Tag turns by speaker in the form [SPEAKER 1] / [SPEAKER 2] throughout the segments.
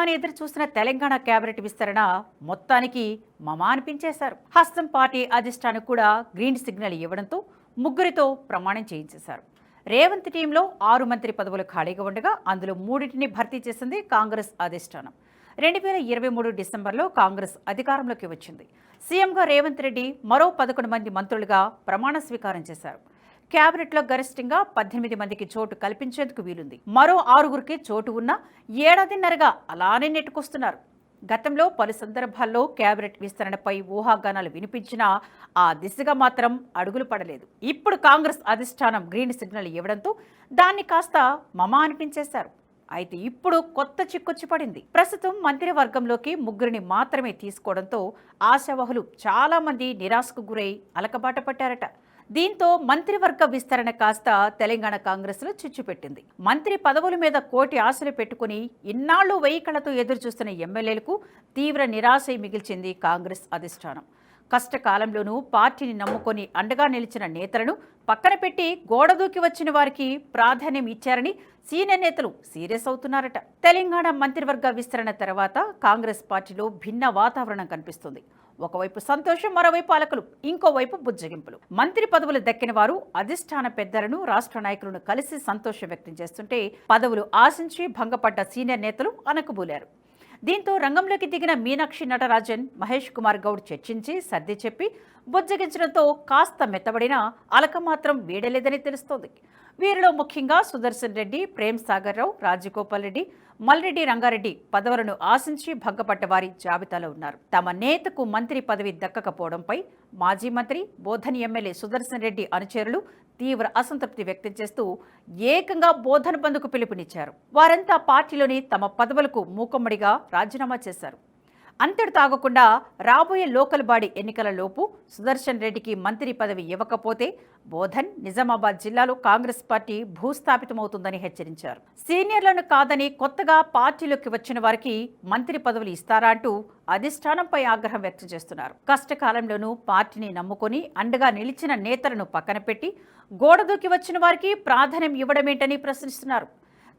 [SPEAKER 1] అని ఎదురు చూసిన తెలంగాణ కేబినెట్ విస్తరణ మొత్తానికి మమా అనిపించేశారు హస్తం పార్టీ అధిష్టానం కూడా గ్రీన్ సిగ్నల్ ఇవ్వడంతో ముగ్గురితో ప్రమాణం చేయించేశారు. రేవంత్ టీంలో ఆరు మంత్రి పదవులు ఖాళీగా ఉండగా అందులో మూడింటిని భర్తీ చేసింది కాంగ్రెస్ అధిష్టానం. రెండు వేల ఇరవై మూడు డిసెంబర్లో కాంగ్రెస్ అధికారంలోకి వచ్చింది. సీఎంగా రేవంత్ రెడ్డి మరో పదకొండు మంది మంత్రులుగా ప్రమాణ స్వీకారం చేశారు. క్యాబినెట్లో గరిష్టంగా పద్దెనిమిది మందికి చోటు కల్పించేందుకు వీలుంది. మరో ఆరుగురికి చోటు ఉన్న ఏడాదిన్నరగా అలానే నెట్టుకొస్తున్నారు. గతంలో పలు సందర్భాల్లో కేబినెట్ విస్తరణపై ఊహాగానాలు వినిపించినా ఆ దిశగా మాత్రం అడుగులు పడలేదు. ఇప్పుడు కాంగ్రెస్ అధిష్టానం గ్రీన్ సిగ్నల్ ఇవ్వడంతో దాన్ని కాస్త మమా అనిపించేశారు. అయితే ఇప్పుడు కొత్త చిక్కొచ్చి పడింది. ప్రస్తుతం మంత్రివర్గంలోకి ముగ్గురిని మాత్రమే తీసుకోవడంతో ఆశావహులు చాలామంది నిరాశకు గురై అలకబాట పట్టారట. దీంతో మంత్రివర్గ విస్తరణ కాస్త తెలంగాణ కాంగ్రెస్లో చిచ్చుపెట్టింది. మంత్రి పదవుల మీద కోటి ఆశలు పెట్టుకుని ఇన్నాళ్ళు వెయ్యికలతో ఎదురుచూస్తున్న ఎమ్మెల్యేలకు తీవ్ర నిరాశ మిగిల్చింది కాంగ్రెస్ అధిష్టానం. కష్టకాలంలోనూ పార్టీని నమ్ముకొని అండగా నిలిచిన నేతలను పక్కన పెట్టి గోడ దూకి వచ్చిన వారికి ప్రాధాన్యం ఇచ్చారని సీనియర్ నేతలు సీరియస్ అవుతున్నారట. తెలంగాణ మంత్రివర్గ విస్తరణ తర్వాత కాంగ్రెస్ పార్టీలో భిన్న వాతావరణం కనిపిస్తుంది. ఒకవైపు సంతోషం మరోవైపు అలకలు ఇంకోవైపు బుజ్జగింపులు. మంత్రి పదవులు దక్కిన వారు అధిష్టాన పెద్దలను రాష్ట్ర నాయకులను కలిసి సంతోషం వ్యక్తం చేస్తుంటే పదవులు ఆశించి భంగపడ్డ సీనియర్ నేతలు అనకబూలారు దీంతో రంగంలోకి దిగిన మీనాక్షి నటరాజన్ మహేష్ కుమార్ గౌడ్ చర్చించి సర్ది చెప్పి బుజ్జగించడంతో కాస్త మెత్తబడిన అలక మాత్రం వీడలేదని తెలుస్తోంది. వీరిలో ముఖ్యంగా సుదర్శన్ రెడ్డి ప్రేమ్ సాగర్ రావు రాజగోపాల్ రెడ్డి మల్రెడ్డి రంగారెడ్డి పదవులను ఆశించి భంగపడ్డ వారి జాబితాలో ఉన్నారు. తమ నేతకు మంత్రి పదవి దక్కకపోవడంపై మాజీ మంత్రి బోధన్ ఎమ్మెల్యే సుదర్శన్ రెడ్డి అనుచరులు తీవ్ర అసంతృప్తి వ్యక్తం చేస్తూ ఏకంగా బోధన బంధుకు పిలుపునిచ్చారు. వారంతా పార్టీలోని తమ పదవులకు మూకమ్మడిగా రాజీనామా చేశారు. అంతటితో ఆగకుండా రాబోయే లోకల్ బాడీ ఎన్నికల లోపు సుదర్శన్ రెడ్డికి మంత్రి పదవి ఇవ్వకపోతే బోధన్ నిజామాబాద్ జిల్లాలో కాంగ్రెస్ పార్టీ భూస్థాపితమవుతుందని హెచ్చరించారు. సీనియర్లను కాదని కొత్తగా పార్టీలోకి వచ్చిన వారికి మంత్రి పదవులు ఇస్తారా అంటూ అధిష్టానంపై ఆగ్రహం వ్యక్తం చేస్తున్నారు. కష్టకాలంలోనూ పార్టీని నమ్ముకొని అండగా నిలిచిన నేతలను పక్కన పెట్టి గోడదూకి వచ్చిన వారికి ప్రాధాన్యం ఇవ్వడమేంటని ప్రశ్నిస్తున్నారు.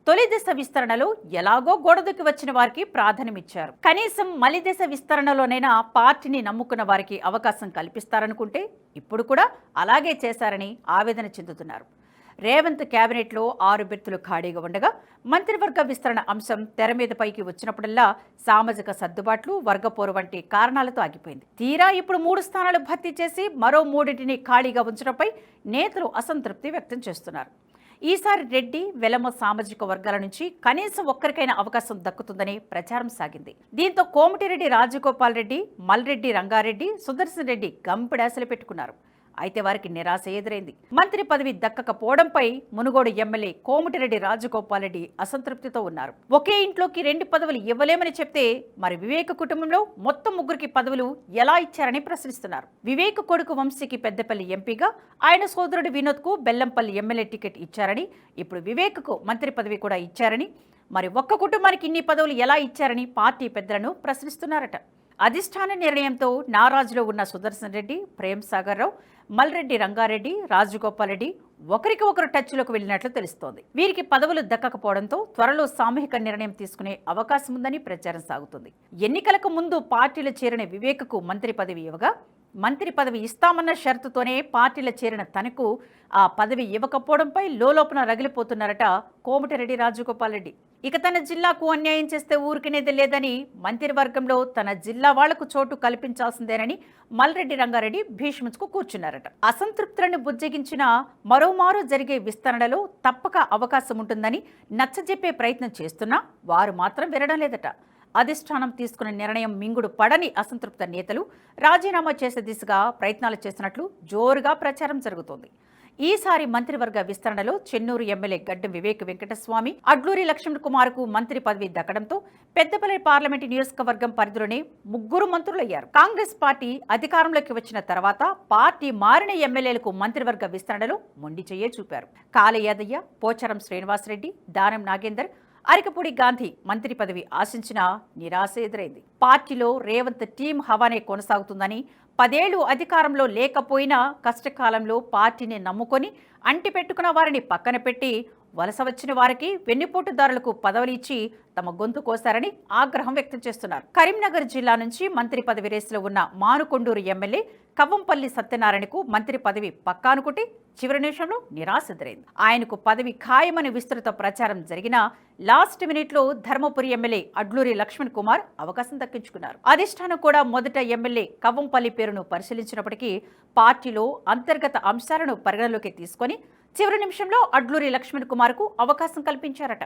[SPEAKER 1] తొలి దశ విస్తరణలో ఎలాగో గోడదుకి వచ్చిన వారికి ప్రాధాన్యమిచ్చారు. కనీసం మలి దశ విస్తరణలోనైనా పార్టీని నమ్ముకున్న వారికి అవకాశం కల్పిస్తారనుకుంటే ఇప్పుడు కూడా అలాగే చేశారని ఆవేదన చెందుతున్నారు. రేవంత్ కేబినెట్లో ఆరు బెర్తులు ఖాళీగా ఉండగా మంత్రివర్గ విస్తరణ అంశం తెర మీద పైకి వచ్చినప్పుడల్లా సామాజిక సర్దుబాట్లు వర్గపోరు వంటి కారణాలతో ఆగిపోయింది. తీరా ఇప్పుడు మూడు స్థానాలు భర్తీ చేసి మరో మూడింటిని ఖాళీగా ఉంచడంపై నేతలు అసంతృప్తి వ్యక్తం చేస్తున్నారు. ఈసారి రెడ్డి వెలమ సామాజిక వర్గాల నుంచి కనీసం ఒక్కరికైనా అవకాశం దక్కుతుందని ప్రచారం సాగింది. దీంతో కోమటిరెడ్డి రాజగోపాల్ రెడ్డి మల్రెడ్డి రంగారెడ్డి సుదర్శన్ రెడ్డి గంపిడాసలు పెట్టుకున్నారు. అయితే వారికి నిరాశ ఎదురైంది. మంత్రి పదవి దక్కకపోవడంపై మునుగోడు ఎమ్మెల్యే కోమటిరెడ్డి రాజగోపాల్రెడ్డి అసంతృప్తితో ఉన్నారు. ఒకే ఇంట్లోకి రెండు పదవులు ఇవ్వలేమని చెప్తే మరి వివేక కుటుంబంలో మొత్తం ముగ్గురికి పదవులు ఎలా ఇచ్చారని ప్రశ్నిస్తున్నారు. వివేక్ కొడుకు వంశీకి పెద్దపల్లి ఎంపీగా ఆయన సోదరుడు వినోద్కు బెల్లంపల్లి ఎమ్మెల్యే టికెట్ ఇచ్చారని ఇప్పుడు వివేక్కు మంత్రి పదవి కూడా ఇచ్చారని మరి ఒక్క కుటుంబానికి ఇన్ని పదవులు ఎలా ఇచ్చారని పార్టీ పెద్దలను ప్రశ్నిస్తున్నారట. అధిష్టాన నిర్ణయంతో నారాజులో ఉన్న సుదర్శన్ రెడ్డి ప్రేమ్ సాగర్ రావు మల్రెడ్డి రంగారెడ్డి రాజగోపాలరెడ్డి ఒకరికి ఒకరు టచ్లోకి వెళ్ళినట్లు తెలుస్తోంది. వీరికి పదవులు దక్కకపోవడంతో త్వరలో సామూహిక నిర్ణయం తీసుకునే అవకాశం ఉందని ప్రచారం సాగుతుంది. ఎన్నికలకు ముందు పార్టీలో చేరిన వివేకకు మంత్రి పదవి ఇవ్వగా మంత్రి పదవి ఇస్తామన్న షరతుతోనే పార్టీలో చేరిన తనకు ఆ పదవి ఇవ్వకపోవడంపై లోలోపన రగిలిపోతున్నారట కోమటిరెడ్డి రాజగోపాల్ రెడ్డి ఇక తన జిల్లాకు అన్యాయం చేస్తే ఊరికినేది లేదని మంత్రివర్గంలో తన జిల్లా వాళ్ళకు చోటు కల్పించాల్సిందేనని మల్రెడ్డి రంగారెడ్డి భీష్మించుకు కూర్చున్నారట. అసంతృప్తులను బుజ్జగించిన మరోమారు జరిగే విస్తరణలో తప్పక అవకాశం ఉంటుందని నచ్చజెప్పే ప్రయత్నం చేస్తున్నా వారు మాత్రం వినడం లేదట. అధిష్టానం తీసుకున్న నిర్ణయం మింగుడు పడని అసంతృప్త నేతలు రాజీనామా చేసే దిశగా ప్రయత్నాలు చేస్తున్నట్లు జోరుగా ప్రచారం జరుగుతోంది. ఈసారి మంత్రివర్గ విస్తరణలో చెన్నూరు ఎమ్మెల్యే గడ్డం వివేక్ వెంకటస్వామి అడ్లూరి లక్ష్మణ్ కుమార్కు మంత్రి పదవి దక్కడంతో పెద్దపల్లి పార్లమెంటు నియోజకవర్గం పరిధిలోనే ముగ్గురు మంత్రులయ్యారు. కాంగ్రెస్ పార్టీ అధికారంలోకి వచ్చిన తర్వాత పార్టీ మారిన ఎమ్మెల్యేలకు మంత్రివర్గ విస్తరణలో మొండి చెయ్యే చూపారు. కాలయాదయ్య పోచారం శ్రీనివాసరెడ్డి దానం నాగేందర్ అరికపూడి గాంధీ మంత్రి పదవి ఆశించినా నిరాశ ఎదురైంది. పార్టీలో రేవంత్ టీం హవానే కొనసాగుతుందని పదేళ్ళు అధికారంలో లేకపోయినా కష్టకాలంలో పార్టీని నమ్ముకొని అంటిపెట్టుకున్న వారిని పక్కన పెట్టి వలస వచ్చిన వారికి వెన్నుపోటుదారులకు పదవులు ఇచ్చి తమ గొంతు కోశారని ఆగ్రహం వ్యక్తం చేస్తున్నారు. కరీంనగర్ జిల్లా నుంచి మంత్రి పదవి రేసులో ఉన్న మానుకొండూరు ఎమ్మెల్యే కవ్వంపల్లి సత్యనారాయణకు మంత్రి పదవి పక్కానుకుంటే చివరి నిమిషంలో నిరాశ ఎదురైంది. ఆయనకు పదవి ఖాయమని విస్తృత ప్రచారం జరిగినా లాస్ట్ మినిట్లో ధర్మపురి ఎమ్మెల్యే అడ్లూరి లక్ష్మణ్ కుమార్ అవకాశం దక్కించుకున్నారు. అధిష్టానం కూడా మొదట ఎమ్మెల్యే కవ్వంపల్లి పేరును పరిశీలించినప్పటికీ పార్టీలో అంతర్గత అంశాలను పరిగణలోకి తీసుకొని చివరి నిమిషంలో అడ్లూరి లక్ష్మణ్ కుమార్కు అవకాశం కల్పించారట.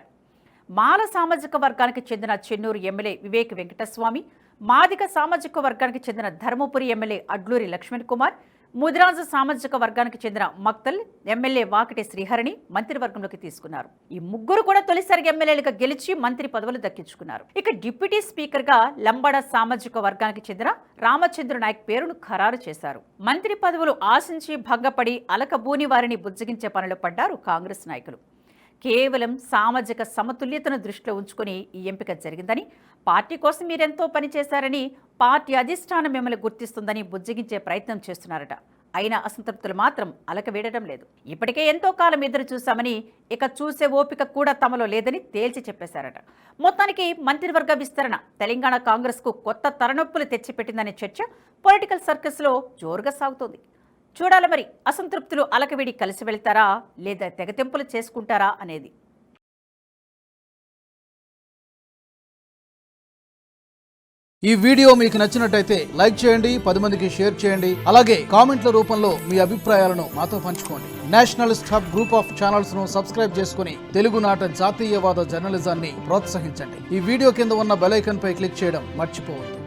[SPEAKER 1] మాల సామాజిక వర్గానికి చెందిన చెన్నూరు ఎమ్మెల్యే వివేక్ వెంకటస్వామి మాదిక సామాజిక వర్గానికి చెందిన ధర్మపురి ఎమ్మెల్యే అడ్లూరి లక్ష్మణ్ కుమార్ ముదిరాజు సామాజిక వర్గానికి చెందిన మక్తల్ ఎమ్మెల్యే వాకిటి శ్రీహరిని మంత్రివర్గంలోకి తీసుకున్నారు. ఈ ముగ్గురు కూడా తొలిసారి ఎమ్మెల్యేలుగా గెలిచి మంత్రి పదవులు దక్కించుకున్నారు. ఇక డిప్యూటీ స్పీకర్గా లంబాడ సామాజిక వర్గానికి చెందిన రామచంద్ర నాయక్ పేరును ఖరారు చేశారు. మంత్రి పదవులు ఆశించి భంగపడి అలకబూని వారిని బుజ్జగించే పనులు పడ్డారు కాంగ్రెస్ నాయకులు. కేవలం సామాజిక సమతుల్యతను దృష్టిలో ఉంచుకొని ఈ ఎంపిక జరిగిందని పార్టీ కోసం మీరెంతో పనిచేశారని పార్టీ అధిష్టానం మిమ్మల్ని గుర్తిస్తుందని బుజ్జగించే ప్రయత్నం చేస్తున్నారట. అయినా అసంతృప్తులు మాత్రం అలకవేయడం లేదు. ఇప్పటికే ఎంతో కాలం ఎదురు చూశామని ఇక చూసే ఓపిక కూడా తమలో లేదని తేల్చి చెప్పేశారట. మొత్తానికి మంత్రివర్గ విస్తరణ తెలంగాణ కాంగ్రెస్కు కొత్త తలనొప్పులు తెచ్చిపెట్టిందనే చర్చ పొలిటికల్ సర్కస్లో జోరుగా సాగుతోంది. చూడాలి మరి. అసంతృప్తులు అలకవిడి కలిసి వెళ్తారా? లేదా తెగతెంపులు చేసుకుంటారా? అనేది.
[SPEAKER 2] ఈ వీడియో మీకు నచ్చినట్టయితే లైక్ చేయండి పది మందికి షేర్ చేయండి. అలాగే కామెంట్ల రూపంలో మీ అభిప్రాయాలను మాతో పంచుకోండి. నేషనలిస్ట్ హబ్ గ్రూప్ ఆఫ్ ఛానల్స్ను సబ్స్క్రైబ్ చేసుకుని తెలుగునాట జాతీయవాద జర్నలిజాన్ని ప్రోత్సహించండి. ఈ వీడియో కింద ఉన్న బెలైకన్ పై క్లిక్ చేయడం మర్చిపోవద్దు.